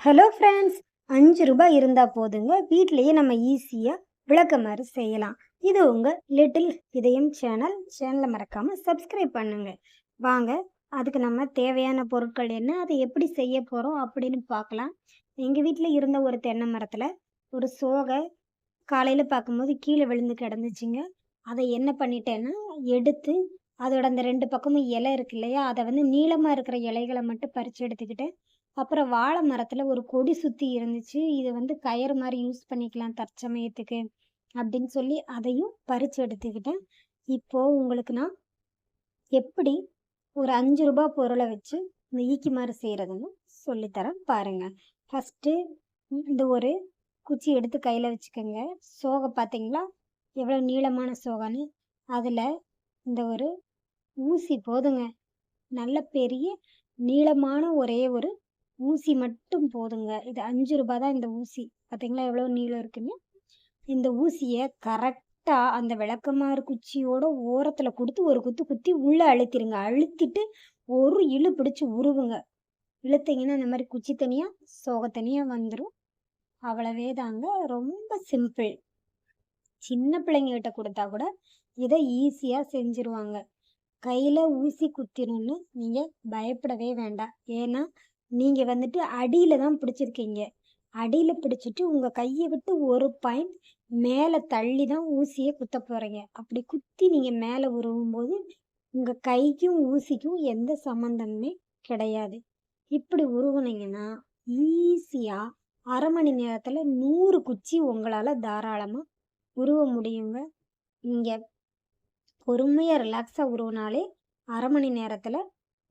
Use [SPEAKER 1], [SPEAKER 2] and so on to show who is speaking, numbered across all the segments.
[SPEAKER 1] Hello friends அஞ்சு ரூபாய் இருந்தால் போதுங்க. வீட்டிலேயே நம்ம ஈஸியாக விளக்கமாறு செய்யலாம். இது உங்கள் லிட்டில் இதயம் சேனல் சேனலை மறக்காமல் சப்ஸ்கிரைப் பண்ணுங்கள் வாங்க அதுக்கு நம்ம தேவையான பொருட்கள் என்ன அதை எப்படி செய்ய போகிறோம் அப்படின்னு பார்க்கலாம். எங்கள் வீட்டில் இருந்த ஒரு தென்னை மரத்தில் ஒரு சோகை காலையில் பார்க்கும்போது கீழே விழுந்து கிடந்துச்சுங்க. அதை என்ன பண்ணிட்டேன்னா எடுத்து அதோட அந்த ரெண்டு பக்கமும் இலை இருக்கு இல்லையா அதை வந்து நீளமாக இருக்கிற இலைகளை மட்டும் பறித்து எடுத்துக்கிட்டேன் அப்புறம் வாழை மரத்தில் ஒரு கொடி சுற்றி இருந்துச்சு. இதை வந்து கயிறு மாதிரி யூஸ் பண்ணிக்கலாம் தற்சமயத்துக்கு அப்படின்னு சொல்லி அதையும் பறித்து எடுத்துக்கிட்டேன். இப்போது உங்களுக்கு நான் எப்படி ஒரு அஞ்சு ரூபா பொருளை வச்சு இந்த ஈக்கி மாதிரி செய்கிறதுன்னு சொல்லித்தரேன் பாருங்கள் ஃபஸ்ட்டு இந்த ஒரு குச்சி எடுத்து கையில் வச்சுக்கோங்க. சோகை பார்த்தீங்களா எவ்வளோ நீளமான சோகான்னு. அதில் இந்த ஒரு ஊசி போதுங்க. நல்ல பெரிய நீளமான ஒரே ஒரு ஊசி மட்டும் போதுங்க. இது அஞ்சு ரூபாய் தான் இந்த ஊசி. பார்த்தீங்களா எவ்வளோ நீளம் இருக்குன்னு? இந்த ஊசியை கரெக்டாக அந்த விளக்கமாறு குச்சியோட ஓரத்தில் கொடுத்து ஒரு குத்து குத்தி உள்ளே அழுத்திடுங்க அழுத்திட்டு ஒரு இழு பிடிச்சி உருவுங்க. இழுத்தீங்கன்னா இந்த மாதிரி குச்சி தனியாக சோக தனியாக வந்துடும் அவ்வளவே தாங்க. ரொம்ப சிம்பிள் சின்ன பிள்ளைங்ககிட்ட கொடுத்தா கூட இதை ஈஸியாக செஞ்சுருவாங்க. கையில் ஊசி குத்தினும்னு நீங்கள் பயப்படவே வேண்டாம். ஏன்னா நீங்கள் வந்துட்டு அடியில் தான் பிடிச்சிருக்கீங்க. அடியில் பிடிச்சிட்டு உங்கள் கையை விட்டு ஒரு பாயிண்ட் மேலே தள்ளி தான் ஊசியை குத்த போகிறீங்க அப்படி குத்தி நீங்கள் மேலே உருவும் போது உங்கள் கைக்கும் ஊசிக்கும் எந்த சம்மந்தமுமே கிடையாது. இப்படி உருவினீங்கன்னா ஈஸியாக அரை மணி நேரத்தில் நூறு குச்சி உங்களால் தாராளமாக உருவ முடியுங்க. நீங்கள் பொறுமையாக ரிலாக்ஸாக உருவினாலே அரை மணி நேரத்தில்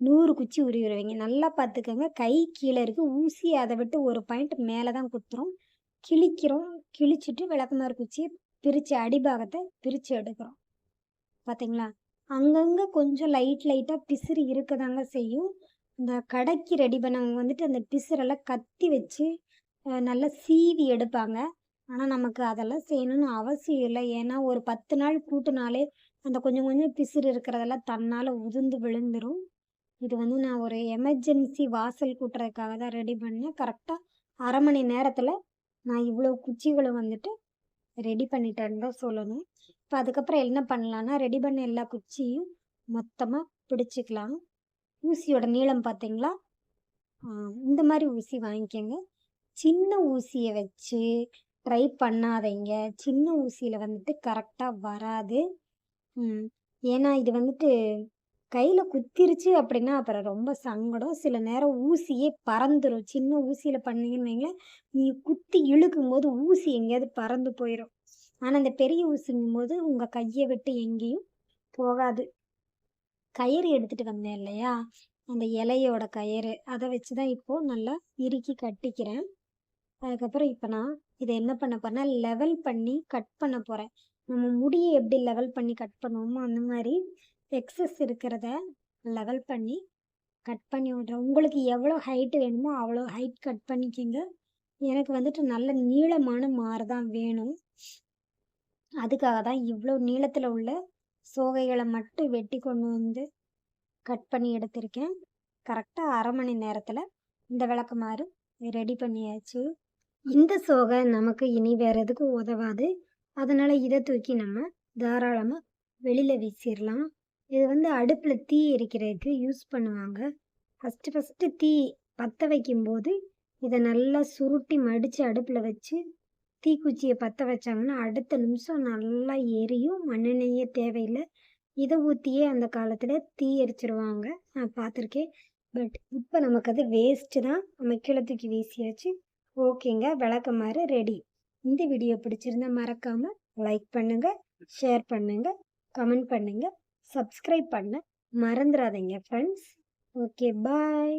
[SPEAKER 1] நூறு குச்சி உருவிடுவீங்க. நல்லா பார்த்துக்கோங்க. கை கீழே இருக்குது ஊசி அதை விட்டு ஒரு பாயிண்ட் மேலே தான் குத்துறோம். கிழிக்கிறோம். கிழிச்சிட்டு விளக்கமாறு குச்சியை பிரித்து அடிபாகத்தை பிரித்து எடுக்கிறோம். பார்த்தீங்களா? அங்கங்கே கொஞ்சம் லைட் லைட்டாக பிசிறு இருக்க தாங்க செய்யும். இந்த கடைக்கு ரெடி பண்ணவங்க வந்துட்டு அந்த பிசிறெல்லாம் கத்தி வச்சு நல்லா சீவி எடுப்பாங்க. ஆனால் நமக்கு அதெல்லாம் செய்யணும்னு அவசியம் இல்லை. ஏன்னா ஒரு பத்து நாள் கூட்டினாலே அந்த கொஞ்சம் கொஞ்சம் பிசிறு இருக்கிறதெல்லாம் தன்னால் உதிர்ந்து விழுந்துடும் இது வந்து நான் ஒரு எமர்ஜென்சி வாசல் கூட்டுறதுக்காக தான் ரெடி பண்ணேன். கரெக்டாக அரை மணி நேரத்தில் நான் இவ்வளோ குச்சிகளை வந்துட்டு ரெடி பண்ணிட்டேன்னு தான் சொல்லணும். இப்போ அதுக்கப்புறம் என்ன பண்ணலான்னா ரெடி பண்ண எல்லா குச்சியும் மொத்தமாக பிடிச்சிக்கலாம். ஊசியோட நீளம் பார்த்தீங்களா? இந்த மாதிரி ஊசி வாங்கிக்கோங்க. சின்ன ஊசியை வச்சு ட்ரை பண்ணாதீங்க. சின்ன ஊசியில் வந்துட்டு கரெக்டாக வராது. ஏன்னா இது வந்துட்டு கையில் குத்திருச்சு அப்படின்னா அப்புறம் ரொம்ப சங்கடம். சில நேரம் ஊசியே பறந்துடும் சின்ன ஊசியில் பண்ணீங்கன்னு வைங்களேன் நீ குத்தி இழுக்கும் போது ஊசி எங்கேயாவது பறந்து போயிடும் ஆனால் அந்த பெரிய ஊசிங்கும் போது உங்கள் கையை விட்டு எங்கேயும் போகாது. கயிறு எடுத்துகிட்டு வந்தேன் இல்லையா? அந்த இலையோட கயிறு. அதை வச்சு தான் இப்போது நல்லா இறுக்கி கட்டிக்கிறேன். அதுக்கப்புறம் இப்போ நான் இதை என்ன பண்ண போறேன்னா லெவல் பண்ணி கட் பண்ண போகிறேன் நம்ம முடியை எப்படி லெவல் பண்ணி கட் பண்ணுவோமோ அந்த மாதிரி எக்ஸஸ் இருக்கிறத லெவல் பண்ணி கட் பண்ணி விட்றேன். உங்களுக்கு எவ்வளோ ஹைட்டு வேணுமோ அவ்வளோ ஹைட் கட் பண்ணிக்கோங்க. எனக்கு வந்துட்டு நல்ல நீளமான மாறு தான் வேணும். அதுக்காக தான் இவ்வளோ நீளத்தில் உள்ள சோகைகளை மட்டும் வெட்டி கொண்டு வந்து கட் பண்ணி எடுத்திருக்கேன். கரெக்டாக அரை மணி நேரத்தில் இந்த விளக்குமாறு ரெடி பண்ணியாச்சு. இந்த சோகை நமக்கு இனி வேறு எதுக்கும் உதவாது. அதனால் இதை தூக்கி நம்ம தாராளமாக வெளியில் வீசிடலாம். இது வந்து அடுப்பில் தீ எரிக்கிறதுக்கு யூஸ் பண்ணுவாங்க. ஃபஸ்ட்டு ஃபஸ்ட்டு தீ பற்ற வைக்கும்போது இதை நல்லா சுருட்டி மடித்து அடுப்பில் வச்சு தீக்குச்சியை பற்ற வச்சாங்கன்னா அடுத்த நிமிஷம் நல்லா எரியும். மண்ணெண்ணெயே தேவையில்லை. இதை ஊற்றியே அந்த காலத்தில் தீ எரிச்சிருவாங்க. நான் பார்த்துருக்கேன். பட் இப்போ நமக்கு அது வேஸ்ட்டு தான். நம்ம கீழே தூக்கி வீசியாச்சு. ஓகேங்க. விளக்கமாறு ரெடி இந்த வீடியோ பிடிச்சிருந்தா மறக்காமல் லைக் பண்ணுங்கள் ஷேர் பண்ணுங்கள் கமெண்ட் பண்ணுங்கள் சப்ஸ்கிரைப் பண்ண. மறந்துடாதீங்க ஃப்ரெண்ட்ஸ் ஓகே பாய்